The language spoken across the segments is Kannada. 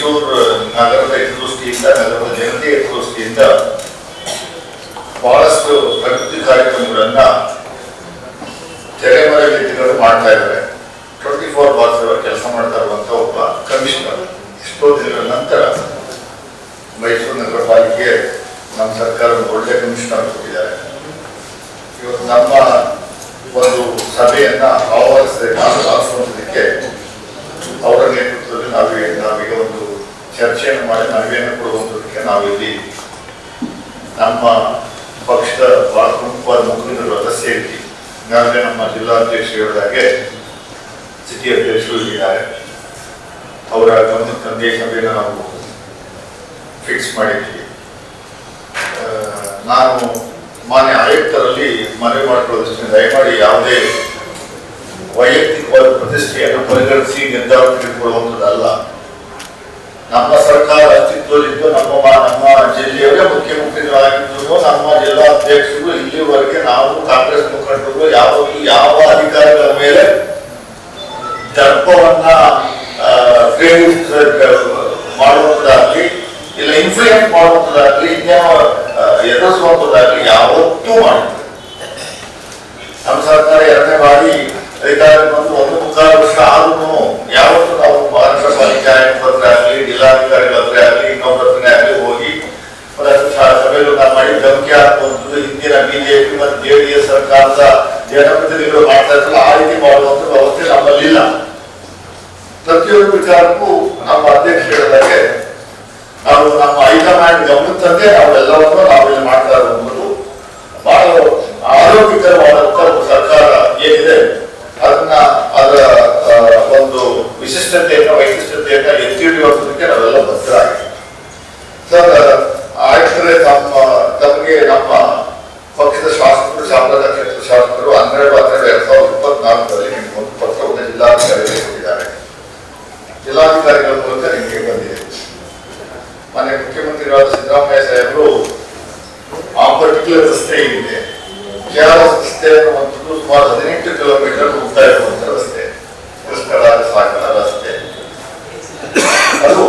ಮೈಸೂರು ನಗರದ ಹಿತದೃಷ್ಟಿಯಿಂದ, ನಗರದ ಜನತೆಯ ಹಿತದೃಷ್ಟಿಯಿಂದ ಬಹಳಷ್ಟು ಪ್ರಕೃತಿ ಕಾರ್ಯಕ್ರಮಗಳನ್ನ ತೆರೆಮರೆ ವ್ಯಕ್ತಿಗಳು ಮಾಡ್ತಾ ಇದ್ದಾರೆ. ಟ್ವೆಂಟಿ ಫೋರ್ ಬಾರ್ ಸೆವೆನ್ ಕೆಲಸ ಮಾಡ್ತಾ ಇರುವಂತ ಒಬ್ಬ ಕಮಿಷನರ್. ಎಷ್ಟೋ ದಿನಗಳ ನಂತರ ಮೈಸೂರು ನಗರ ಪಾಲಿಕೆ ನಮ್ಮ ಸರ್ಕಾರ ಒಳ್ಳೆ ಕಮಿಷನರ್ ಕೊಟ್ಟಿದ್ದಾರೆ. ಇವತ್ತು ನಮ್ಮ ಒಂದು ಸಭೆಯನ್ನ ಆಹ್ವಾನಿಸದೆ ನಾನು ಆಹ್ವಾನಿಸೋದಕ್ಕೆ ಅವರ ನೇತೃತ್ವದಲ್ಲಿ ನಾವೇ ಚರ್ಚೆಯನ್ನು ಮಾಡಿ ಮನವಿಯನ್ನು ಕೊಡುವಂಥದಕ್ಕೆ ನಾವಿಲ್ಲಿ ನಮ್ಮ ಪಕ್ಷದ ಪ್ರಮುಖವಾದ ಮುಖಂಡರು ಸೇರಿ, ಈಗಾಗಲೇ ನಮ್ಮ ಜಿಲ್ಲಾಧ್ಯಕ್ಷರು ಹೇಳಿದಾಗೆ ಸಿಟಿ ಅಧ್ಯಕ್ಷರು ಇದ್ದಾರೆ ಅವರ ಗಮನ ಸಭೆಯನ್ನು ನಾವು ಫಿಕ್ಸ್ ಮಾಡಿದ್ವಿ. ನಾನು ಮಾನ್ಯ ಆಯುಕ್ತರಲ್ಲಿ ಮನವಿ ಮಾಡಿಕೊಳ್ಳೋದಷ್ಟು ದಯಮಾಡಿ ಯಾವುದೇ ವೈಯಕ್ತಿಕವಾದ ಪ್ರತಿಷ್ಠೆಯನ್ನು ಪರಿಗಣಿಸಿ ನಿರ್ಧಾರ ತೆಗೆದುಕೊಳ್ಳುವಂಥದ್ದಲ್ಲ. ನಮ್ಮ ಸರ್ಕಾರ ಅಸ್ತಿತ್ವದಲ್ಲಿದ್ದು ನಮ್ಮ ಮ- ನಮ್ಮ ಜಿಲ್ಲೆಯವರೇ ಮುಖ್ಯಮಂತ್ರಿಗಳಾಗಿದ್ದು ನಮ್ಮ ಸರ್ಕಾರದ ಜನಪ್ರತಿನಿಧಿಗಳು ಮಾಡ್ತಾ ಇದ್ರಲ್ಲ, ಆ ರೀತಿ ಮಾಡುವಂಥ ವ್ಯವಸ್ಥೆ ನಮ್ಮಲ್ಲಿ ಪ್ರತಿಯೊಂದು ವಿಚಾರಕ್ಕೂ ನಮ್ಮ ಅಧ್ಯಕ್ಷ ಹೇಳಿದಾಗೆ ನಾವು ನಮ್ಮ ಹೈಕಮಾಂಡ್ ಗಮನಕ್ಕೆ ತಂದೆ ನಾವೆಲ್ಲವನ್ನು ನಾವಿಲ್ಲಿ ಮಾಡ್ತಾ ಇರುವಂಥದ್ದು ಬಹಳ ಆರೋಗ್ಯಕರವಾದಂತ ಸರ್ಕಾರ ಏನಿದೆ, ಅದನ್ನ ಅದರ ಒಂದು ವಿಶಿಷ್ಟತೆಯನ್ನ, ವೈಶಿಷ್ಟ್ಯತೆಯನ್ನ ಎತ್ತಿ ಹಿಡಿಯುವಂಥದ್ದಕ್ಕೆ ನಾವೆಲ್ಲ ಬದ್ಧರಾಗಿದ್ದೀವಿ. ಸರ್ ಆಯುಕ್ತರೇ ತಮ್ಮ, ತಮಗೆ ನಮ್ಮ ಪಕ್ಷದ ಶಾಸಕರು ಶಾಸಕರು ಹನ್ನೆರಡು ಹನ್ನೆರಡು ಎರಡ್ ಸಾವಿರದ ಇಪ್ಪತ್ನಾಲ್ಕರಲ್ಲಿ ನಿಮ್ಗೆ ಒಂದು ಪತ್ರವನ್ನು ಜಿಲ್ಲಾಧಿಕಾರಿಗಳಿಗೆ ಕೊಟ್ಟಿದ್ದಾರೆ ಜಿಲ್ಲಾಧಿಕಾರಿಗಳ ಮೂಲಕ ನಿಮಗೆ ಬಂದಿದೆ ಮನೆ ಮುಖ್ಯಮಂತ್ರಿಗಳಾದ ಸಿದ್ದರಾಮಯ್ಯ ಸಾಹೇಬರು ಆ ಪರ್ಟಿಕ್ಯುಲರ್ ರಸ್ತೆ ಇದೆ ಕೇರಳ ರಸ್ತೆ ಅನ್ನುವಂಥದ್ದು ಸುಮಾರು ಹದಿನೆಂಟು ಕಿಲೋಮೀಟರ್ ಹೋಗ್ತಾ ಇರುವಂತ ರಸ್ತೆ ಕೃಷ್ಣರಾಜ ಸಾಗರ ರಸ್ತೆ ಅದು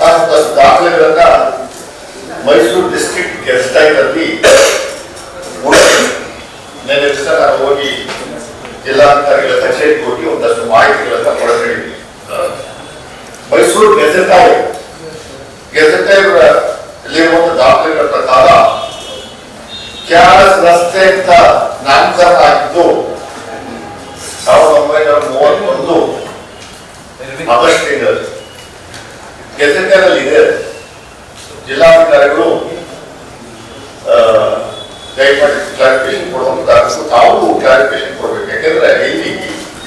ನಾನು ಒಂದಷ್ಟು ದಾಖಲೆಗಳನ್ನ ಮೈಸೂರು ಡಿಸ್ಟ್ರಿಕ್ಟ್ ಗೆಸ್ಟ್ ಅಲ್ಲಿ ನೆನ್ನೆ ದಿವಸ ನಾನು ಹೋಗಿ ಜಿಲ್ಲಾಧಿಕಾರಿಗಳ ಕಚೇರಿಗೆ ಹೋಗಿ ಒಂದಷ್ಟು ಮಾಹಿತಿಗಳನ್ನ ಪಡೆದಿದ್ದೀನಿ ಮೈಸೂರು ಗೆಜೆಟಾಯ್ ಗೆಜೆಟಾಯ್ ಅಲ್ಲಿರುವಂತ ದಾಖಲೆಗಳ ಪ್ರಕಾರ ಕ್ಯಾರಸ್ ರಸ್ತೆ ಅಂತ ನಾಮಕರಣ ಆಗಿದ್ದು ಸಾವಿರದ ಒಂಬೈನೂರ ಮೂವತ್ತೊಂದು ಆಗಸ್ಟ್ ಇದೆ ಜಿಲ್ಲಾಧಿಕಾರಿಗಳು ಕ್ಲಾರಿಫಿಕೇಶನ್ ಕೊಡುವಂತ ತಾವು ಕ್ಲಾರಿಫಿಕೇಶನ್ ಕೊಡಬೇಕು. ಯಾಕಂದ್ರೆ ಇಲ್ಲಿ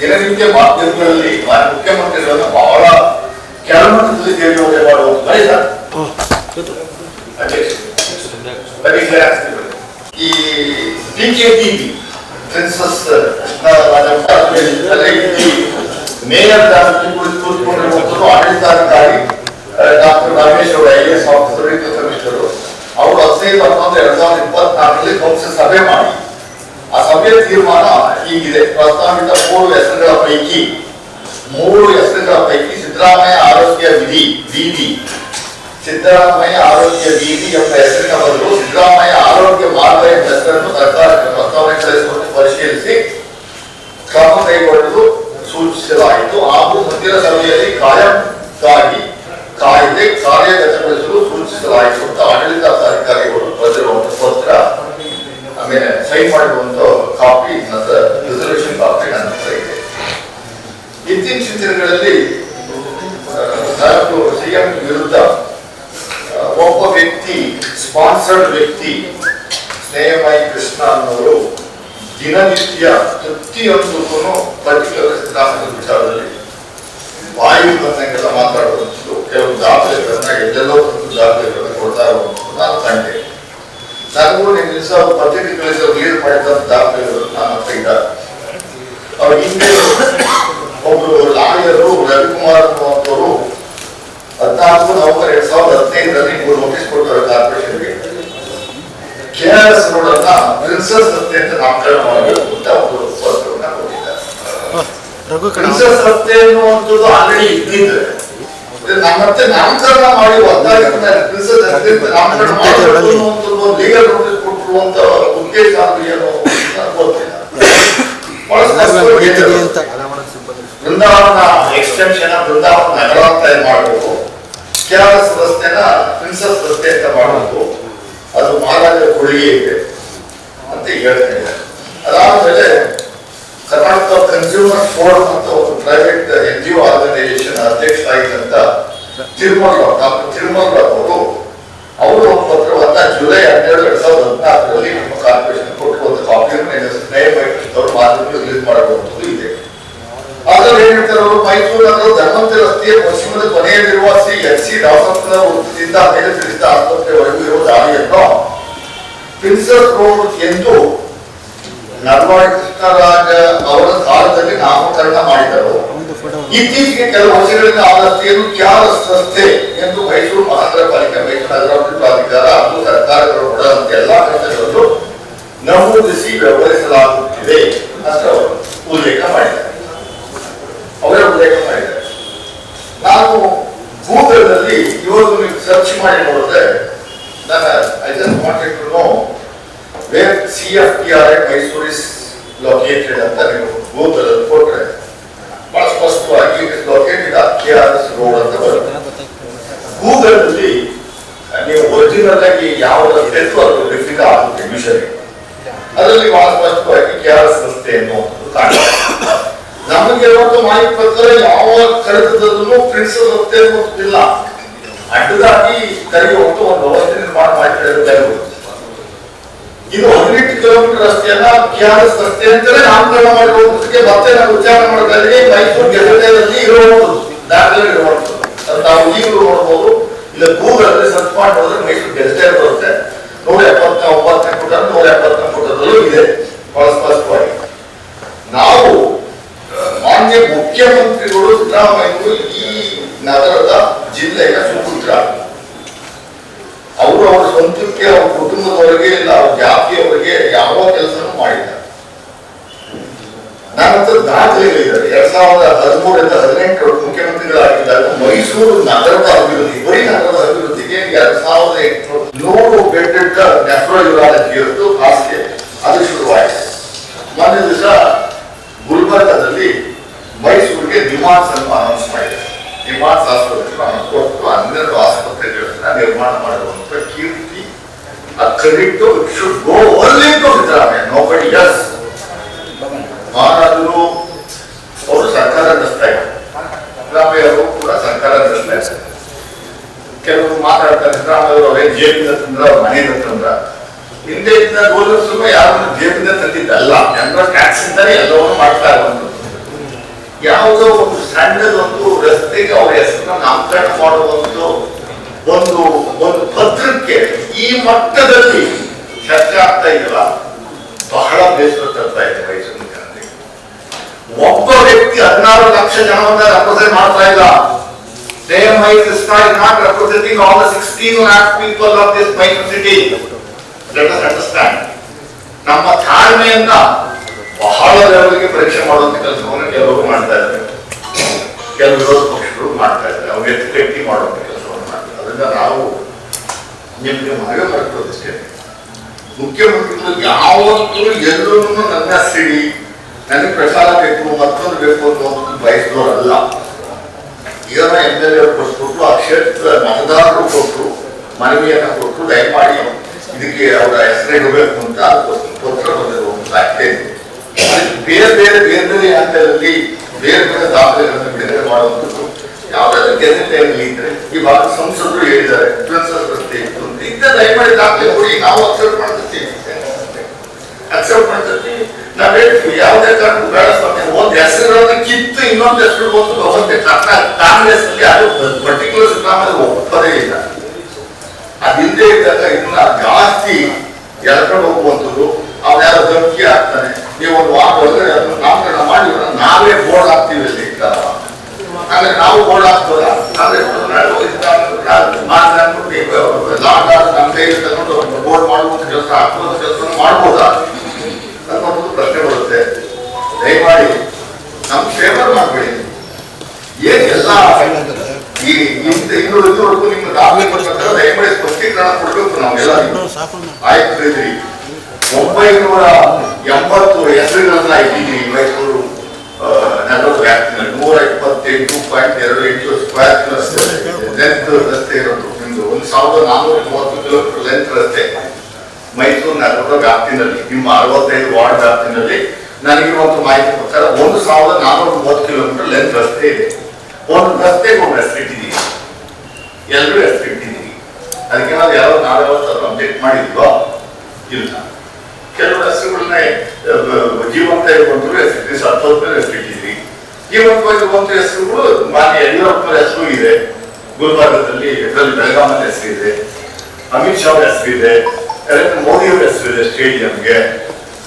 ದಿನನಿತ್ಯ ಮಾಧ್ಯಮಗಳಲ್ಲಿ ಮುಖ್ಯಮಂತ್ರಿಗಳನ್ನ ಬಹಳ ಕೆಳಮಟ್ಟದಲ್ಲಿ ತೇಜೋವಧೆ ಮಾಡುವಂತ ಬರೀ ಸರ್ ಅಧ್ಯಕ್ಷ ಬರೀ ಕ್ಲಾರಿಫಿಕೇಶನ್ ಈ D K T princess mayor ಕೂತ್ಕೊಂಡಿರುವಂಥದ್ದು ಆಡಳಿತಾಧಿಕಾರಿ ಡಾಕ್ಟರ್ ರಮೇಶ್ ಅವರು ಐ ಎಸ್ ಆಫೀಸರ್ ಕಮಿಷನರು ಅವರು ಹದಿನೈದು ಹನ್ನೊಂದು ಎರಡ್ ಸಾವಿರದ ಇಪ್ಪತ್ನಾಲ್ಕರಲ್ಲಿ ಕೌನ್ಸಿಲ್ ಸಭೆ ಮಾಡಿ ಆ ಸಭೆಯ ತೀರ್ಮಾನ ಹೀಗಿದೆ ಪ್ರಸ್ತಾವಿತ ಮೂರು ಹೆಸರುಗಳ ಪೈಕಿ ಮೂರು ಹೆಸರುಗಳ ಪೈಕಿ ಸಿದ್ದರಾಮಯ್ಯ ಆರೋಗ್ಯ ವಿಧಿ ವಿಧಿ ಸಿದ್ದರಾಮಯ್ಯ ಆರೋಗ್ಯ ವಿಧಿ ಎಂಬ ಹೆಸರಿನ ಬದಲು ಸಿದ್ದರಾಮಯ್ಯ ದಿನನಿತ್ಯ ಪ್ರತಿಯೊಂದಕ್ಕೂ ಪರ್ಟಿಕ್ಯುಲರ್ ಸಿದ್ಧಾಂತದ ವಿಚಾರದಲ್ಲಿ ವಾಯು ಬಂದಂಗೆಲ್ಲ ಮಾತಾಡುವಂಥದ್ದು ಕೆಲವು ದಾಖಲೆಗಳನ್ನ ಎಲ್ಲೆಲ್ಲೋ ಒಂದು ದಾಖಲೆಗಳನ್ನ ಕೊಡ್ತಾ ಇರುವಂಥದ್ದು ನಾನು ಕಂಡೆ ನನಗೂ ನಿಮ್ಮ ದಿವಸ ಪತ್ರಿಕೆಗಳಿಂದ ಲೀಡ್ ಮಾಡಿದಂತ ದಾಖಲೆಗಳನ್ನು ನಾನು ಹತ್ರ ಅವ್ರ ಹಿಂದೆ ಒಬ್ರು ಲಾಯರು ರವಿಕುಮಾರ್ ಅನ್ನುವಂಥವ್ರು ಹದಿನಾಲ್ಕು ನವೆಂಬರ್ ಎರಡ್ ಸಾವಿರದ ಹದಿನೈದರಲ್ಲಿ ನೀವು ನೋಟಿಸ್ ಕೊಡ್ತಾರೆ ಕಾರ್ಪೊರೇಷನ್ಗೆ ಕೆ ಆರ್ ಎಸ್ ರೋಡ್ ಅನ್ನ ಪ್ರಿನ್ಸಸ್ ರಸ್ತೆ ಅಂತ ನಾಮಕರಣ ಮಾಡಬೇಕು ಅಂತ ಒಂದು ಪತ್ರವನ್ನ ಕೊಟ್ಟಿದ್ದಾರೆ ಪ್ರಿನ್ಸಸ್ ರಸ್ತೆ ಅನ್ನುವಂಥದ್ದು ಆಲ್ರೆಡಿ ಇದ್ದಿದ್ರೆ. ಮತ್ತೆ ನಾಮಕರಣ ಮಾಡಿ ಒತ್ತಾಯದಿಂದ ಪ್ರಿನ್ಸಸ್ ಅತ್ಯಂತ ನಾಮಕರಣ ಮಾಡಬೇಕು ಅನ್ನುವಂಥ ಒಂದು ಲೀಗಲ್ ನೋಟಿಸ್ ಕೊಟ್ಟರು ಅಂತ ಉದ್ದೇಶ ಅಂದ್ರೆ ಏನು ಗೊತ್ತಿಲ್ಲ. ಅಂತ? ಬೃಂದಾವನ ಎಕ್ಸ್ಟೆನ್ಷನ್ ಬೃಂದಾವನ ನಗರ ಅಂತ ಏನ್ ಮಾಡಬೇಕು ಕೆಆರ್ಎಸ್ ರಸ್ತೆನ ಪ್ರಿನ್ಸಸ್ ರಸ್ತೆ ಅಂತ ಮಾಡಬೇಕು ಅದು ಮಹಾರಾಜರ ಕೊಡುಗೆ ಇದೆ ಅಂತ ಹೇಳ್ತಾ ಇದ್ದಾರೆ ಅದಾದ್ಮೇಲೆ ಕರ್ನಾಟಕ ಕನ್ಸ್ಯೂಮರ್ ಫೋರಂ ಅಂತ ಒಂದು private N G O organisation ಅಧ್ಯಕ್ಷರಾಗಿದ್ದಂತ Tirumala doctor Tirumala ಅವರು ಅವರು ಒಂದು ಪತ್ರವನ್ನ ಜುಲೈ ಹನ್ನೆರಡು ಎರಡ್ ಸಾವಿರದ ಹದಿನಾಲ್ಕರಲ್ಲಿ ನಮ್ಮ ಕಾರ್ಪೊರೇಷನ್ ಕೊಟ್ಟು ಒಂದು ಕಾಪಿಯನ್ನು ಅವರು ರಿಲೀಸ್ ಮಾಡುವಂಥದ್ದು ಇದೆ ಅದ್ರಲ್ಲಿ ಏನ್ ಹೇಳ್ತಾರೆ ಅವರು? ಮೈಸೂರು ನಗರ ಧರ್ಮಂತ ರಸ್ತೆಯ ಪಶ್ಚಿಮದ ಕೊನೆಯಲ್ಲಿರುವ ಶ್ರೀ ಎಚ್ ಸಿ ರಾಮಕೃಷ್ಣ ವೃತ್ತದಿಂದ ಮೇಲೆ ತಿಳಿಸಿದ ಆಸ್ಪತ್ರೆವರೆಗೂ ಇರುವ ದಾರಿಯನ್ನು ಪ್ರಿನ್ಸಸ್ ರೋಡ್ ಎಂದು ನಲ್ವಾಡಿ ಅವರ ಕಾಲದಲ್ಲಿ ನಾಮಕರಣ ಮಾಡಿದರು. ಇತ್ತೀಚೆಗೆ ಕೆಲವು ವರ್ಷಗಳಿಂದ ಆ ರಸ್ತೆಯನ್ನು ಕ್ಯಾರಸ್ ರಸ್ತೆ ಎಂದು ಮೈಸೂರು ಮಹಾನಗರ ಪಾಲಿಕೆ ಮೈಸೂರು ನಗರಾಭಿವೃದ್ಧಿ ಪ್ರಾಧಿಕಾರ ಹಾಗೂ ಸರ್ಕಾರಗಳು ಒಳಗೊಂಡ ಎಲ್ಲಾ ಕೆಲಸಗಳಲ್ಲೂ ನಮೂದಿಸಿ ವ್ಯವಹರಿಸಲಾಗುತ್ತಿದೆ ಅಂತ ಅವರು ಉಲ್ಲೇಖ ಮಾಡಿದ್ದಾರೆ ಅವರೇ ಉಲ್ಲೇಖ ಮಾಡಿದ್ದಾರೆ ನಾನು ಗೂಗಲ್ನಲ್ಲಿ ಇವರು ನೀವು ಸರ್ಚ್ ಮಾಡಿ ನೋಡಿದ್ರೆ ನನ್ನ I just wanted to know where C F T R I Mysore is located ಅಂತ ನೀವು ಗೂಗಲ್ ಅಲ್ಲಿ ಕೊಟ್ರೆ ಬಹಳ ಸ್ಪಷ್ಟವಾಗಿ it is located at K R S road ಅಂತ ಬರುತ್ತೆ ಗೂಗಲ್ ಅಲ್ಲಿ ನೀವು ಒರಿಜಿನಲ್ ಆಗಿ ಯಾವ ರಸ್ತೆ ಇತ್ತು ಅದು ಡಿಫಿಟ್ ಆಗುತ್ತೆ ಮಿಷನ್ ಅದರಲ್ಲಿ ಬಹಳ ಸ್ಪಷ್ಟವಾಗಿ ಕೆ ಆರ್ ಎಸ್ ರಸ್ತೆ ಅನ್ನುವಂಥದ್ದು ಕಾಣ್ತದೆ ನಮಗೆ ಇವತ್ತು ಮಾಹಿತಿ ಪ್ರಕಾರ ಯಾವ ಕಳೆದದನ್ನು ಪ್ರಿನ್ಸ್ ರಸ್ತೆ ಅನ್ನೋದಿಲ್ಲ. ಅಡ್ಡದಾಗಿ ಕರಿಗೆ ಹೋಗ್ತು ಒಂದು ವ್ಯವಸ್ಥೆ ನಿರ್ಮಾಣ ಮಾಡಿದ್ದಾರೆ ಇದು ಹದಿನೆಂಟು ಕಿಲೋಮೀಟರ್ ರಸ್ತೆಯನ್ನ ಕೆ ಆರ್ ಎಸ್ ರಸ್ತೆ ಅಂತಲೇ ನಾಮಕರಣ ಮಾಡಿರುವುದಕ್ಕೆ ಮತ್ತೆ ನಾವು ವಿಚಾರ ಇದ್ದೀವಿ ಮೈಸೂರು ಗೆಜೆಟೆಯಲ್ಲಿ ಇರುವಂಥದ್ದು ದಾಖಲೆ ಇರುವಂಥದ್ದು. ಅದು ನಾವು ಈಗಲೂ ನೋಡ್ಬೋದು. ಇಲ್ಲ ಗೂಗಲ್ ಅಲ್ಲಿ ಸರ್ಚ್ ಮಾಡಿ ನೋಡಿದ್ರೆ ಮೈಸೂರು ಗೆಜೆಟೆ ಬರುತ್ತೆ. ನೂರ ಎಪ್ಪತ್ತ ಒಂಬತ್ತನೇ ಪುಟ ನೂರ ಎಪ್ಪತ್ತನೇ ಪುಟದಲ್ಲೂ ಇದೆ ಸ್ಪಷ್ಟವಾಗಿ ನಾವು ಮಾನ್ಯ ಮುಖ್ಯಮಂತ್ರಿಗಳು ಸಿದ್ದರಾಮಯ್ಯರು ಈ ನಗರದ ಜಿಲ್ಲೆಯ ಸುಪುತ್ರ ಅವರು ಅವರ ಸ್ವಂತಕ್ಕೆ ಅವ್ರ ಕುಟುಂಬದವರಿಗೆ ಇಲ್ಲ ಅವ್ರ ಜಾತಿಯವರಿಗೆ ಯಾವ ಮಾಡಿದ್ದಾರೆ ನನ್ನ ದಾಖಲೆಗಳಿದ್ದಾರೆ ಎರಡ್ ಸಾವಿರದ ಹದಿಮೂರರಿಂದ ಹದಿನೆಂಟು ಮುಖ್ಯಮಂತ್ರಿಗಳಾಗಿದ್ದಾಗ ಮೈಸೂರು ನಗರದ ಅಭಿವೃದ್ಧಿ ಬರೀ ನಗರದ ಅಭಿವೃದ್ಧಿಗೆ ಎರಡ್ ಸಾವಿರದ ಎಂಟು ನೂರು ಬೆಡ್ಡೆಡ್ ನೆಫ್ರೋ ಯೂರಾಲಜಿ ಹಾಸಿಗೆ ಅದು ಶುರುವಾಯಿತು. ಮೊನ್ನೆ ದಿವಸ ಗುಲ್ಬರ್ಗದಲ್ಲಿ ಮೈಸೂರಿಗೆ ನಿಮಾನ್ಸ್ ಅನ್ನು ಅನೌನ್ಸ್ ಮಾಡಿದ್ದಾರೆ ನಿಮಾನ್ಸ್ ಆಸ್ಪತ್ರೆ ಕೊಟ್ಟು ಹನ್ನೆರಡು ಆಸ್ಪತ್ರೆಗಳನ್ನ ನಿರ್ಮಾಣ ಮಾಡುವಂತ ಕೀರ್ತಿ accredit should go only to S ಮಹಾರಾಜರು ಅವರು ಸರ್ಕಾರ ನಡೆಸ್ತಾ ಇದ್ದಾರೆ ಕೂಡ ಸರ್ಕಾರ ನಡೆಸ್ತಾ ಇದ್ದಾರೆ ಕೆಲವರು ಮಾತಾಡ್ತಾರೆ ಸಿದ್ದರಾಮಯ್ಯ ಅವರು ಜೇಬಿಂದ ತಂದ್ರ, ಅವ್ರ ಮನೆಯಿಂದ ತಂದ್ರ. ಹಿಂದೆ ಇದ್ದ ಗೋಲರ್ಸು ಯಾರನ್ನು ಜೇಬಿಂದ ತಂದಿದ್ದಲ್ಲ ಜನರ ಟ್ಯಾಕ್ಸ್ ಇಂದಾನೆ ಎಲ್ಲವನ್ನು ಮಾಡ್ತಾ ಇರುವಂಥದ್ದು ಯಾವುದೋ ಒಂದು ಸಣ್ಣದೊಂದು ರಸ್ತೆಗೆ ಅವರ ಹೆಸರನ್ನ ನಾಮಕರಣ ಮಾಡುವಂತ ಒಂದು ಒಂದು ಪತ್ರಕ್ಕೆ ಈ ಮಟ್ಟದಲ್ಲಿ ಚರ್ಚೆ ಆಗ್ತಾ ಇದೆಯಲ್ಲ? ಬಹಳ ಬೇಸರ ತರ್ತಾ ಇದೆ ಒಬ್ಬ ವ್ಯಕ್ತಿ ಹದಿನಾರು ಲಕ್ಷ ಜನವನ್ನ ರೆಪ್ರೆಸೆಂಟ್ ಮಾಡ್ತಾ ಇಲ್ಲ. JMI is not representing all the 16 lakh people of this micro city. Let us understand. ನಮ್ಮ ತಾಳ್ಮೆಯನ್ನ ಬಹಳ ಲೆವೆಲ್ಗೆ ಪರೀಕ್ಷೆ ಮಾಡುವಂತ ಕೆಲಸವನ್ನು ಕೆಲವರು ಮಾಡ್ತಾ ಇದ್ದಾರೆ. ಕೆಲವು ವಿರೋಧ ಪಕ್ಷಗಳು ಮಾಡ್ತಾ ಇದ್ದಾರೆ. ಅವ್ರು ಎತ್ತಿ ಮಾಡುವಂತ ಕೆಲಸವನ್ನು ಮಾಡ್ತಾರೆ ಅದರಿಂದ ನಾವು ನಿಮಗೆ ಮನವಿ ಮಾಡ್ಕೊಳ್ಳೋದಿಷ್ಟೇ. ಮುಖ್ಯಮಂತ್ರಿಗಳು ಯಾವತ್ತೂ ಎಲ್ಲರೂ ನನ್ನ ಸಿಡಿ ನನಗೆ ಪ್ರಸಾದ ಬೇಕು, ಮತ್ತೊಂದು ಬೇಕು ಅನ್ನೋದು ಬಯಸಿದವರಲ್ಲ. ಇದನ್ನ ಎಂ ಎಲ್ ಎ ಕೊಟ್ಬಿಟ್ಟು ಆ ಕ್ಷೇತ್ರದ ಮತದಾರರು ಕೊಟ್ಟರು ಮನವಿಯನ್ನು ಕೊಟ್ಟು ದಯಮಾಡಿ ಇದಕ್ಕೆ ಅವರ ಹೆಸರಿಡಬೇಕು ಅಂತ ಪತ್ರ ಬಂದಿರುವ ಬೇರೆ ಬೇರೆ ಬೇರೆ ಬೇರೆ ಹಂತದಲ್ಲಿ ಬೇರೆ ಬೇರೆ ದಾಖಲೆಗಳನ್ನು ಬಿಡುಗಡೆ ಮಾಡುವಂಥದ್ದು ಯಾವ್ದಾದ್ರು ಗೆಜೆಟ್ ಆಗಲಿ ಈ ಭಾಗ ಸಂಸದರು ಹೇಳಿದ್ದಾರೆ ರಸ್ತೆ ಇತ್ತು ಅಂತ. ಇಂಥ ದಯಮಾಡಿ ದಾಖಲೆ ಕೊಡಿ, ನಾವು ಅಕ್ಸೆಪ್ಟ್ ಮಾಡ್ತೀವಿ ಅಕ್ಸೆಪ್ಟ್ ಮಾಡ್ತೀವಿ ನಾವ್ ಹೇಳ್ತೀವಿ ಯಾವುದೇ ಕಾರಣಕ್ಕೂ ಬೇಡ ಸ್ವಾಮಿ ಒಂದ್ ಹೆಸರನ್ನ ಕಿತ್ತು, ಇನ್ನೊಂದು ಹೆಸರು ಬಂದು ಒಂದು ಕಾಂಗ್ರೆಸ್ ಅಲ್ಲಿ ಅದು ಪರ್ಟಿಕ್ಯುಲರ್ ಸಿದ್ದರಾಮಯ್ಯ ಒಪ್ಪದೇ ಇಲ್ಲ. ಅದಿಲ್ಲದೆ ಇದ್ದಾಗ ಇನ್ನ ಜಾಸ್ತಿ ಎಳ್ಕೊಂಡು ಹೋಗುವಂಥದ್ದು ಯಾರೋ ಧಮಕಿ ಹಾಕ್ತಾನೆ. ನೀವು ಒಂದು ವಾರ ಒಳಗಡೆ ಅದನ್ನು ನಾಮಕರಣ ಮಾಡಿ ನಾವೇ ಬೋರ್ಡ್ ಹಾಕ್ತೀವಿ ಅಲ್ಲಿ. ಅಂದ್ರೆ ನಾವು ಬೋರ್ಡ್ ಕೈಯಲ್ಲಿ ತಗೊಂಡು ಬೋರ್ಡ್ ಮಾಡುವಂತ ಕೆಲಸ ಹಾಕುವಂತ ಕೆಲಸ ಮಾಡ್ಬೋದಾ? ದಯಮಾಡಿ ನಮ್ ಫೇವರ್ ಮಾಡಬೇಡಿ. ಏನೆಲ್ಲ ಈ ನಿಮ್ಮ ದಾಖಲೆ ಪ್ರಕಾರ ದಯಮಾಡಿ ಸ್ಪಷ್ಟೀಕರಣ ಕೊಡಬೇಕು ನಾವೆಲ್ಲ ಆಯ್ತು ಇದ್ರಿ ಒಂಬೈನೂರ ಎಂಬತ್ತು ಹೆಸರುಗಳನ್ನ ಇದ್ದೀನಿ ಮೈಸೂರು ನಗರದ ವ್ಯಾಪ್ತಿನಲ್ಲಿ ನೂರ ಇಪ್ಪತ್ತೆಂಟು ಪಾಯಿಂಟ್ ಎರಡು ಎಂಟು ಸ್ಕ್ವೇರ್ ಲೆಂತ್ ರಸ್ತೆ ಇರೋದು. ನಿಮ್ದು ಒಂದು ಸಾವಿರದ ನಾನ್ನೂರ ಮೂವತ್ತು ಕಿಲೋಮೀಟರ್ ಲೆಂತ್ ರಸ್ತೆ ಮೈಸೂರು ನಗರದ ವ್ಯಾಪ್ತಿನಲ್ಲಿ, ನಿಮ್ಮ ಅರವತ್ತೈದು ವಾರ್ಡ್ ವ್ಯಾಪ್ತಿನಲ್ಲಿ ನನಗಿರುವಂತ ಮಾಹಿತಿ ಪ್ರಕಾರ ಒಂದು ಸಾವಿರದ ನಾನ್ನೂರ ಮೂವತ್ತು ಕಿಲೋಮೀಟರ್ ಲೆಂತ್ ರಸ್ತೆ ಇದೆ. ಒಂದು ರಸ್ತೆಗೆ ಒಂದು ಹೆಸರು ಇಟ್ಟಿದ್ದೀವಿ ಎಲ್ಲರೂ ಹೆಸರು ಇಟ್ಟಿದ್ದೀವಿ ಅದಕ್ಕೆ ನಾವು ಯಾರೋ ನಾಳೆ ಅವತ್ತು ಅಪ್ಡೇಟ್ ಮಾಡಿದ್ವಾ ಇಲ್ಲ. ಕೆಲವು ರಸ್ತೆಗಳನ್ನ ಜೀವಂತ ಜೀವಂತ ಇರುವಂತವ್ರು ಹೆಸರು ಸತ್ತೋದ್ರ ಹೆಸರು ಇಟ್ಟಿದ್ವಿ ಜೀವಂತವಾಗಿರುವಂತ ಹೆಸರುಗಳು ಮಾನ್ಯ ಯಡಿಯೂರಪ್ಪನ ಹೆಸರು ಇದೆ. ಗುಲ್ಬರ್ಗದಲ್ಲಿ ಇದರಲ್ಲಿ ಬೆಳಗಾಮಲ್ಲಿ ಹೆಸರು ಇದೆ. ಅಮಿತ್ ಶಾ ಹೆಸರು ಇದೆ. ನರೇಂದ್ರ ಮೋದಿ ಅವರ ಹೆಸರು ಇದೆ ಸ್ಟೇಡಿಯಂಗೆ.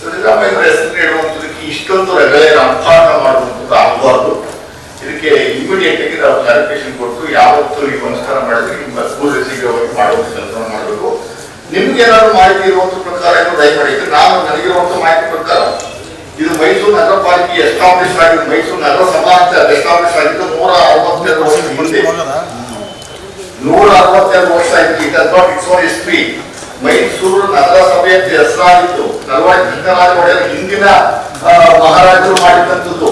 ಸಿದ್ದರಾಮಯ್ಯ ಹೆಸರು ಇಡುವಂತದಕ್ಕೆ ಇಷ್ಟೊಂದು ರಗಳೆ ಅನುಪಾತ ಮಾಡುವಂಥದ್ದು ಆಗಬಾರ್ದು ಇದಕ್ಕೆ ಇಮಿಡಿಯೇಟ್ ಆಗಿ ನಾವು ಕ್ಲಾರಿಫಿಕೇಶನ್ ಕೊಟ್ಟು, ಯಾವತ್ತು ಈ ನಮಸ್ಕಾರ ಮಾಡಿದ್ರೆ ನಿಮ್ಮ ಕೂಡಲೇ ಹೋಗಿ ಮಾಡುವಂತ ಕೆಲಸ ಮಾಡಬೇಕು. ನಿಮ್ಗೆ ಏನಾದ್ರು ಮಾಹಿತಿ ಇರುವಂತ ಪ್ರಕಾರ ಏನು ದಯಮಾಡಿ ಇದು ನಾನು ನನಗಿರುವಂತ ಮಾಹಿತಿ ಪ್ರಕಾರ ಇದು ಮೈಸೂರು ನಗರ ಪಾಲಿಕೆ ಎಸ್ಟಾಬ್ಲಿಷ್ ಆಗಿದೆ ಮೈಸೂರು ನಗರ ಸಭಾ ಅಂತ ಎಸ್ಟಾಬ್ಲಿಷ್ ಆಗಿದ್ದು ನೂರ ಅರವತ್ತೆರಡು ವರ್ಷ ಮುಂದೆ ನೂರ ಅರವತ್ತೆರಡು ವರ್ಷ ಆಯ್ತು it has not its own history Mysore ನಗರಸಭೆ ಅಂತ ಹೆಸರಾಗಿತ್ತು ನಲವತ್ತು ಕೃಷ್ಣರಾಜ ಒಡೆಯರ್ ಹಿಂದಿನ ಮಹಾರಾಜರು ಮಾಡಿದಂಥದ್ದು.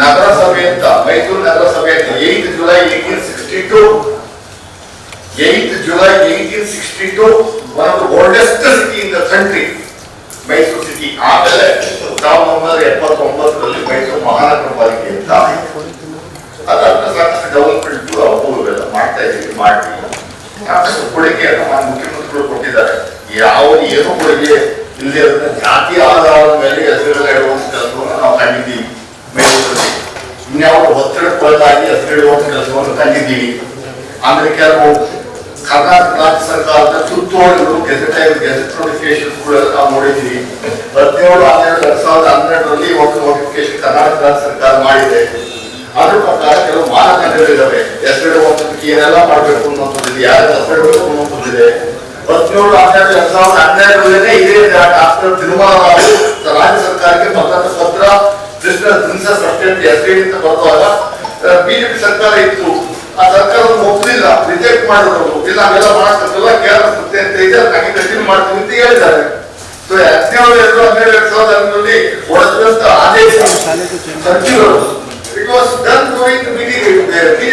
ನಗರಸಭೆ ಅಂತ ಮೈಸೂರು ನಗರಸಭೆ ಅಂತ eight July eighteen sixty two eight July eighteen sixty two one of the oldest city in the country Mysore city ಆಮೇಲೆ ಸಾವಿರದ ಒಂಬೈನೂರ ಎಪ್ಪತ್ತೊಂಬತ್ತರಲ್ಲಿ ಮೈಸೂರು ಮಹಾನಗರ ಪಾಲಿಕೆ ಅಂತ ಅದಾದ ಸಾಕಷ್ಟು ಡೆವಲಪ್ಮೆಂಟ್ ಮಾಡ್ತಾ ಇದ್ದೀವಿ, ಮಾಡ್ತೀವಿ. ಸಾಕಷ್ಟು ಕೊಡುಗೆಯನ್ನು ಮಾನ್ಯ ಮುಖ್ಯಮಂತ್ರಿಗಳು ಕೊಟ್ಟಿದ್ದಾರೆ ಯಾವ ಏನು ಕೊಡುಗೆ ಇಲ್ಲದೆ ಜಾತಿ ಆಧಾರದ ಮೇಲೆ ಹೆಸರುಗಳ ಇಡುವಂತ ಕೆಲಸವನ್ನು ನಾವು ಕಂಡಿದ್ದೀವಿ. ಮೈಸೂರಲ್ಲಿ ಇನ್ಯಾವ ಒತ್ತಡಕ್ಕೊಳಗಾಗಿ ಹೆಸರಿಡುವಂತ ಕೆಲಸವನ್ನು ಕಂಡಿದ್ದೀವಿ. ಆಮೇಲೆ ಕೆಲವು ಕರ್ನಾಟಕ ರಾಜ್ಯ ಸರ್ಕಾರದ ಸುತ್ತೋಲೆಗಳು, ಗೆಜೆಟ್ ಗೆಜೆಟ್ ನೋಟಿಫಿಕೇಶನ್ಸ್ಗಳೆಲ್ಲ ನಾವು ನೋಡಿದ್ದೀವಿ. ಹದಿನೇಳು ಹನ್ನೆರಡು, ಎರಡ್ ಸಾವಿರದ ಹನ್ನೆರಡರಲ್ಲಿ ಒಂದು ನೋಟಿಫಿಕೇಶನ್ ಕರ್ನಾಟಕ ರಾಜ್ಯ ಸರ್ಕಾರ ಮಾಡಿದೆ. ಅದ್ರ ಪ್ರಕಾರ ಕೆಲವು ಮಾನದಂಡಗಳಿದಾವೆ. ಹೆಸರಿಡುವಂಥದ್ದಕ್ಕೆ ಏನೆಲ್ಲ ಮಾಡಬೇಕು ಅನ್ನೋಂಥದ್ದಿದೆ ಯಾರು ಹೆಸರಿಡಬೇಕು ಅನ್ನೋಂಥದ್ದಿದೆ ಹದಿನೇಳು ಹನ್ನೆರಡು ಎರಡ್ ಸಾವಿರದ ಹನ್ನೆರಡರಲ್ಲೇ ಇದೇ ಡಾಕ್ಟರ್ ತಿರುಮಲ ರಾಜ್ಯ ಸರ್ಕಾರಕ್ಕೆ ಮತ್ತೊಂದು ಪತ್ರ ಕೃಷ್ಣ ಪ್ರಿನ್ಸಸ್ ಅಷ್ಟೇಂಟ್ ಹೆಸರಿ ಅಂತ ಬರುವಾಗ ಬಿಜೆಪಿ ಸರ್ಕಾರ ಇತ್ತು. ಆ ಸರ್ಕಾರ ಒಪ್ಪಲಿಲ್ಲ. ರಿಜೆಕ್ಟ್ ಮಾಡಿದ್ರು ಇಲ್ಲ, ನಾವೆಲ್ಲ ಮಾಡಕ್ಕಲ್ಲ ಕೇರಳ ಅಂತ ಇದೆ. ನನಗೆ ಅಂತ ಹೇಳಿದ್ದಾರೆ. ಸೊ ಹದಿನೇಳು ಎರಡು ಹನ್ನೆರಡು, ಎರಡ್ ಸಾವಿರದ ಆದೇಶ ಸಚಿವರು ಡನ್ ಬಿಜೆಪಿ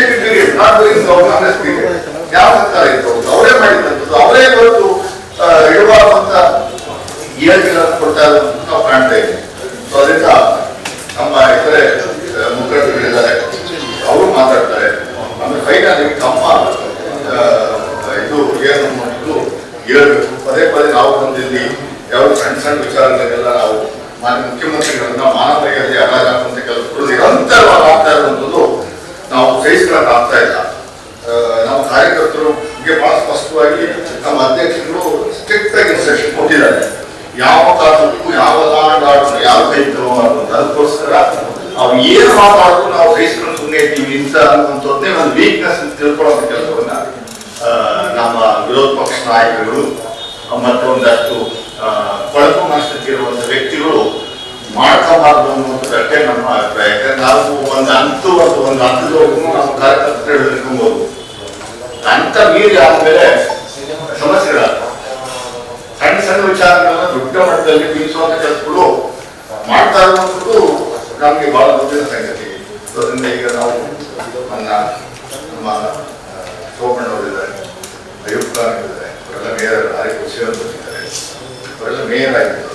ಯಾವ ಸರ್ಕಾರ ಇತ್ತು ಅವ್ರದ್ದು? ಅವರೇ ಮಾಡಿದಂಥದ್ದು ಅವರೇ ಇವತ್ತು ಅಂತ ಹೇಳಿಕೆಗಳನ್ನು ಕೊಡ್ತಾ ಇರೋದನ್ನು ನಾವು ಕಾಣ್ತಾ ಇದ್ದೀವಿ ಸೊ ಅದರಿಂದ ನಮ್ಮ ಇತರೆ ಮುಖಂಡರುಗಳಿದ್ದಾರೆ ಅವರು ಮಾತಾಡ್ತಾರೆ. ಆಮೇಲೆ ಫೈನಲ್ ತಮ್ಮ ಇದು ಏನು ಇದು ಹೇಳಬೇಕು ಪದೇ ಪದೇ ನಾವು ಬಂದಿಲ್ಲಿ ಯಾವ ಸಣ್ಣ ಸಣ್ಣ ವಿಚಾರಗಳಿಗೆಲ್ಲ ನಾವು ಮಾನ್ಯ ಮುಖ್ಯಮಂತ್ರಿಗಳನ್ನ ಮಾನವೀಯತೆ ಅರಾಜ ಹಾಕುವಂತ ಕೆಲಸಗಳು ನಿರಂತರವಾಗಿ ಆಗ್ತಾ ಇರುವಂಥದ್ದು ನಾವು ಸಹಿಸ್ಕೊಳ್ಳೋಕೆ ಆಗ್ತಾ ಇಲ್ಲ. ನಮ್ಮ ಕಾರ್ಯಕರ್ತರು ಬಹಳ ಸ್ಪಷ್ಟವಾಗಿ ನಮ್ಮ ಅಧ್ಯಕ್ಷರು ಇನ್ಸ್ಟ್ರಕ್ಷನ್ ಕೊಟ್ಟಿದ್ದಾರೆ ಯಾವ ಕಾರಣಕ್ಕೂ, ಯಾವ ಲಾಂಡ್ ಯಾವ ಕೈ ತಗೋಬಾರ್ದು ಅದಕ್ಕೋಸ್ಕರ ಅವ್ರು ಏನು ಮಾತಾಡಿದ್ರು ನಾವು ಸಹಿಸ್ಕೊಂಡು ಸುಮ್ಮನೆ ಇದ್ದೀವಿ ಇಂಥ ಅನ್ನುವಂಥದ್ದೇ ಒಂದು ವೀಕ್ನೆಸ್ ತಿಳ್ಕೊಳ್ಳೋ ಕೆಲಸವನ್ನ ನಮ್ಮ ವಿರೋಧ ಪಕ್ಷ ನಾಯಕರು ಮತ್ತು ಒಂದಷ್ಟು ಕೊಳಕು ಮನಸ್ಥಿತಿ ಇರುವಂತ ವ್ಯಕ್ತಿಗಳು ಮಾಡ್ಕೋಬಾರ್ದು ಅನ್ನುವಂಥದ್ದಕ್ಕೆ ನಮ್ಮ ಅಭಿಪ್ರಾಯ. ನಾವು ಒಂದು ಹಂತು ಒಂದು ಒಂದು ಹಂತದವರೆಗೂ ನಾವು ಕಾರ್ಯಕರ್ತರು ಹೇಳಿಕೊಂಬೋದು ಅಂತ ಮೀರಿ ಆದ್ಮೇಲೆ ಸಮಸ್ಯೆಗಳಾಗ್ತವೆ ಸಣ್ಣ ಸಣ್ಣ ವಿಚಾರಗಳನ್ನ ದೊಡ್ಡ ಮಟ್ಟದಲ್ಲಿ ಬೀಸುವಂತ ಕೆಲಸಗಳು ಮಾಡ್ತಾ ಇರುವಂಥದ್ದು ನಮಗೆ ಬಹಳ ದೊಡ್ಡ ಸಂಗತಿ So ಅದರಿಂದ ಈಗ ನಾವು ನನ್ನ ನಮ್ಮ ಸೋಮಣ್ಣವರಿದ್ದಾರೆ ಅಯ್ಯಪ್ಪ ಇದ್ದಾರೆ ಅವರೆಲ್ಲ ಮೇಯರ್ ಆರ್ ಖುಷಿಯವರು ಬಂದಿದ್ದಾರೆ ಅವರೆಲ್ಲ ಮೇಯರ್ ಆಗಿದ್ದರು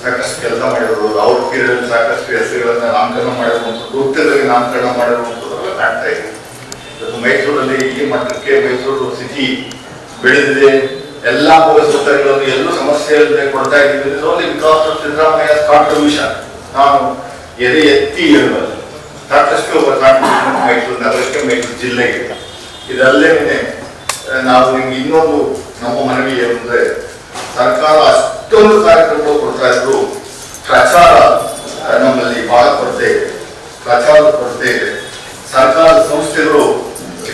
ಸಾಕಷ್ಟು ಕೆಲಸ ಮಾಡಿರೋರು ಅವ್ರ ಪೀರಿಯಡ್ ಸಾಕಷ್ಟು ಹೆಸರುಗಳನ್ನ ನಾಮಕರಣ ಮಾಡಿರುವಂಥದ್ದು ವೃತ್ತದಲ್ಲಿ ನಾಮಕರಣ ಮಾಡಿರುವಂಥದ್ದೆಲ್ಲ ಕಾಣ್ತಾ ಇದೆ ಇವತ್ತು ಮೈಸೂರಲ್ಲಿ ಈ ಮಟ್ಟಕ್ಕೆ ಮೈಸೂರು ಸಿಟಿ ಬೆಳೆದಿದೆ ಎಲ್ಲಾ ಮೂಲಸೌಕರ್ಯಗಳನ್ನು ಇಲ್ಲದೆ ಕೊಡ್ತಾ ಇದ್ದೀವಿ. Only because of Siddaramaiah contribution ನಾನು ಎದೆ ಎತ್ತಿ ಹೇಳುವುದು. ಸಾಕಷ್ಟು ಕಾಂಟ್ರಿಬ್ಯೂಷನ್ ಮೈಸೂರು ನಗರಕ್ಕೆ ಮೈಸೂರು ಜಿಲ್ಲೆಗೆ. ಇದಲ್ಲೇ ನಾವು ನಿಮ್ಗೆ ಇನ್ನೊಂದು ನಮ್ಮ ಮನವಿ ಏನಂದ್ರೆ, ಸರ್ಕಾರ ಅಷ್ಟೊಂದು ಕಾರ್ಯಕ್ರಮಗಳು ಕೊಡ್ತಾ ಇದ್ರು. ಪ್ರಚಾರ ನಮ್ಮಲ್ಲಿ ಬಹಳ ಕೊರತೆ ಇದೆ. ಪ್ರಚಾರದ ಕೊರತೆ ಇದೆ. ಸರ್ಕಾರದ ಸಂಸ್ಥೆಗಳು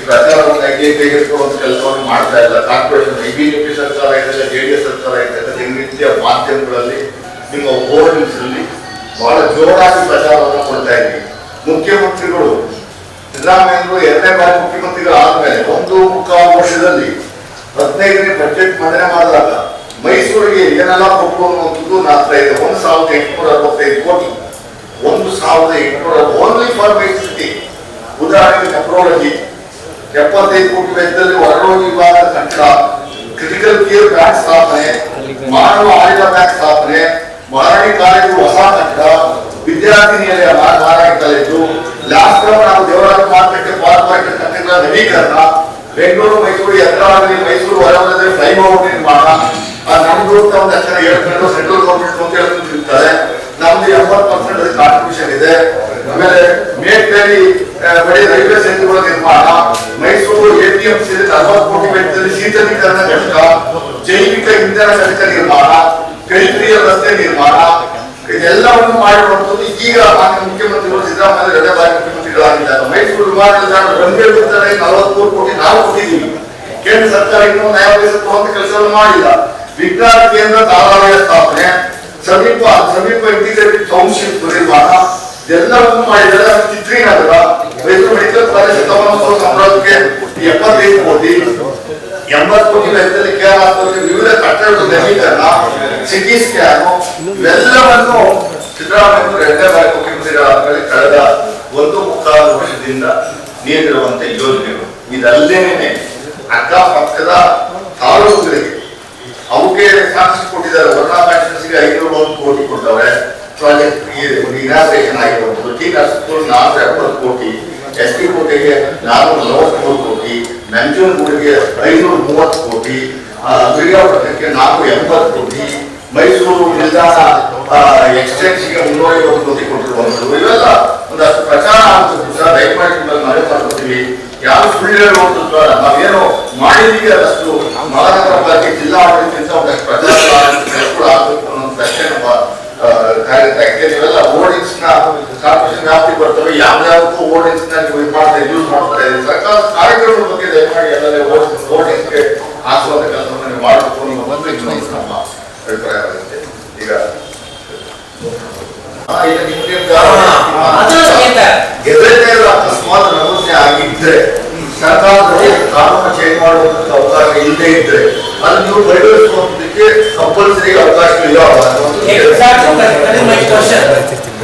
ಈ ಪ್ರಚಾರವನ್ನು ಹೇಗೆ ತೆಗೆದುಕೊಳ್ಳುವಂತ ಕೆಲಸವನ್ನು ಮಾಡ್ತಾ ಇಲ್ಲ. ಕಾರ್ಪೊರೇಷನ್ ಬಿಜೆಪಿ ಸರ್ಕಾರ ಇದೆ ಜೆ ಡಿ ಎಸ್ ಸರ್ಕಾರ ಇದೆ. ದಿನನಿತ್ಯ ಮಾಧ್ಯಮಗಳಲ್ಲಿ, ನಿಮ್ಮ ಹೋರ್ಡಿಂಗ್ಸ್ ಅಲ್ಲಿ ಬಹಳ ಜೋರಾಗಿ ಪ್ರಚಾರವನ್ನು ಕೊಡ್ತಾ ಇದ್ವಿ ಮುಖ್ಯಮಂತ್ರಿಗಳು ಸಿದ್ದರಾಮಯ್ಯರು ಎರಡನೇ ಬಾರಿ ಮುಖ್ಯಮಂತ್ರಿಗಳಾದ್ಮೇಲೆ ಒಂದು ಮುಕ್ಕಾಲು ವರ್ಷದಲ್ಲಿ ಹದಿನೈದನೇ ಬಜೆಟ್ ಮಂಡನೆ ಮಾಡಿದಾಗ ಮೈಸೂರಿಗೆ ಏನೆಲ್ಲ ಕೊಟ್ಟು ಅನ್ನುವಂಥದ್ದು ನಾಲ್ಕು ಇದೆ. ಒಂದು ಸಾವಿರದ ಎಂಟುನೂರ ಅರವತ್ತೈದು ಕೋಟಿ. ಒಂದು ಸಾವಿರದ ಎಂಟುನೂರ ಓನ್ಲಿ ಫಾರ್ ಮೈಸೂರಿಗೆ ಉದಾಹರಣೆಗೆ ನೆಪ್ರಾಲಜಿ ಎಪ್ಪತ್ತೈದು ಕೋಟಿ ವೆಚ್ಚದಲ್ಲಿ ಹೊರರೋಗಿ ವಿಭಾಗದ ಕಟ್ಟಡ ಕ್ರಿಟಿಕಲ್ ಕೇರ್ ಬ್ಯಾಂಕ್ ಸ್ಥಾಪನೆ, ಮಾನವ ಆಯುಧ ಬ್ಯಾಂಕ್ ಸ್ಥಾಪನೆ ಮಹಾರಾಣಿ ಕಾಲೇಜು ಹೊಸ ಕಟ್ಟಡ ವಿದ್ಯಾರ್ಥಿ ನಿಲಯ ಮಹಾರಾಣಿ ಕಾಲೇಜು. ಲಾಸ್ಟ್ ನಾವು ದೇವರಾಜ ಮಾರ್ಕೆಟ್ ಪಾರ್ಕ್ ಮಾರ್ಕೆಟ್ ಕಟ್ಟಡ ನವೀಕರಣ. ಬೆಂಗಳೂರು, ಮೈಸೂರು ಎತ್ತರಾಗಲಿ ಮೈಸೂರು ಹೊರವಲಯದಲ್ಲಿ ಫ್ಲೈಓವರ್ ನಿರ್ಮಾಣ. ನಮ್ದು ಅಂತ ಒಂದು ಅಕ್ಷರ ಹೇಳ್ಕೊಂಡು ಸೆಂಟ್ರಲ್ ಗೌರ್ಮೆಂಟ್ ಅಂತ ಹೇಳ್ತಿರ್ತಾರೆ ನಮ್ದು ಎಂಬತ್ತು ಪರ್ಸೆಂಟ್ ಕಾಂಟ್ರಿಬ್ಯೂಷನ್ ಇದೆ. ಆಮೇಲೆ ಮೇಟ್ನಲ್ಲಿ ಬರೀ ರೈಲ್ವೆ ಸೇತುವೆಗಳ ನಿರ್ಮಾಣ ಮೈಸೂರು ಎಪಿಎಂಸಿ ಅರವತ್ತು ಕೋಟಿ ವೆಚ್ಚದಲ್ಲಿ ಶೀತಲೀಕರಣ ಘಟಕ ಜೈವಿಕ ಇಂಧನ ಘಟಕ ನಿರ್ಮಾಣ ಕೈತ್ರಿಯ ರಸ್ತೆ ನಿರ್ಮಾಣ, ಇದೆಲ್ಲವನ್ನು ಮಾಡಿರುವಂತದ್ದು ಈಗ ಮಾನ್ಯ ಮುಖ್ಯಮಂತ್ರಿಗಳು ಸಿದ್ದರಾಮಯ್ಯ ಎರಡನೇ ಮುಖ್ಯಮಂತ್ರಿಗಳಾಗಿದ್ದಾರೆ. ಮೈಸೂರು ವಿಮಾನ ನಿಲ್ದಾಣ ಗಂಭೀರ ಬಿಡ್ತಾರೆ ನಲವತ್ಮೂರು ಕೋಟಿ ನಾವು ಕೊಟ್ಟಿದ್ದೀವಿ. ಕೇಂದ್ರ ಸರ್ಕಾರ ಇನ್ನೂ ನ್ಯಾಯಾಲಯ ಕೆಲಸವನ್ನು ಮಾಡಿಲ್ಲ. ವಿಜ್ಞಾನ ಕೇಂದ್ರ ತಾರಾಲಯ ಸ್ಥಾಪನೆ, ಸಮೀಪ ಸಮೀಪ ಇಂಟಿಗ್ರೇಟೆಡ್ ಟೌನ್ಶಿಪ್ ನಿರ್ಮಾಣ ಎಲ್ಲವನ್ನು ಮಾಡಿದ್ದಾರೆ ಅದು ಚಿತ್ರೀನಗರ ಮೈಸೂರು ಮೆಡಿಕಲ್ ಕಾಲೇಜ್ ಶತಮಾನೋತ್ಸವ ಸಂಭ್ರಮಕ್ಕೆ ಎಪ್ಪತ್ತೈದು ಕೋಟಿ, ಎಂಬತ್ತು ಕೋಟಿ ವೆಚ್ಚದಲ್ಲಿ ಕೇರಳ ಆಸ್ಪತ್ರೆ ವಿವಿಧ ಕಟ್ಟಡಗಳು ನವೀಕರಣ ಸಿಟಿ ಸ್ಕ್ಯಾನ್ ಇವೆಲ್ಲವನ್ನು ಸಿದ್ದರಾಮಯ್ಯ ಎರಡನೇ ಬಾರಿ ಮುಖ್ಯಮಂತ್ರಿಗಳಾದ್ಮೇಲೆ ಕಳೆದ ಒಂದು ಮುಕ್ಕಾಲು ವರ್ಷದಿಂದ ನೀಡಿರುವಂತ ಯೋಜನೆಗಳು. ಇದಲ್ಲೇನೆ ಅಕ್ಕಪಕ್ಕದ ತಾಲೂಕುಗಳಿಗೆ ಅವಕ್ಕೆ ಸಾಕ್ಷಿ ಕೊಟ್ಟಿದ್ದಾರೆ. ವರ್ಣಾ ಕಾನ್ಸ್ಟಿಟ್ಯೂನ್ಸಿಗೆ ಐನೂರ ಒಂದು ಕೋಟಿ ಕೊಟ್ಟವ್ರೆ. ಪ್ರಾಜೆಕ್ಟ್ ಇನಾಗ್ರೇಷನ್ ಆಗಿರುವಂಥದ್ದು ಟಿ ನರಸೀಪುರ ನಾಲ್ಕು ಎಪ್ಪತ್ತು ಕೋಟಿ. ಎಸ್ ಟಿ ಕೋಟೆಗೆ ನಾನ್ನೂರ ನಲವತ್ಮೂರು ಕೋಟಿ ನಂಜನಗೂಡಿಗೆ ಐನೂರ ಮೂವತ್ತು ಕೋಟಿ ದುರ್ಗಾಪಟ್ಟಣಕ್ಕೆ ನಾಲ್ಕು ಎಂಬತ್ತು ಕೋಟಿ, ಮೈಸೂರು ನಿಲ್ದಾಣ ಎಕ್ಸ್ಟೆನ್ಸಿಗೆ ಮುನ್ನೂರ ಐವತ್ತು ಕೋಟಿ ಕೊಟ್ಟಿರುವಂಥದ್ದು. ಇವೆಲ್ಲ ಒಂದಷ್ಟು ಪ್ರಚಾರ ಅಂತ ಸರ್ ದಯಮಾಡಿ ಮನವಿ ಮಾಡ್ಕೊತೀವಿ ಯಾರು ಸುಳ್ಳು ಹೇಳುವಂಥದ್ದು. ನಾವೇನು ಮಾಡಿದೀವಿ ಅದಷ್ಟು ಮಹಾನಗರ ಪಾಲಿಕೆ ಜಿಲ್ಲಾ ಆಡಳಿತದಿಂದ ಒಂದಷ್ಟು ಪ್ರಚಾರ ಕೂಡ ಆಗಬೇಕು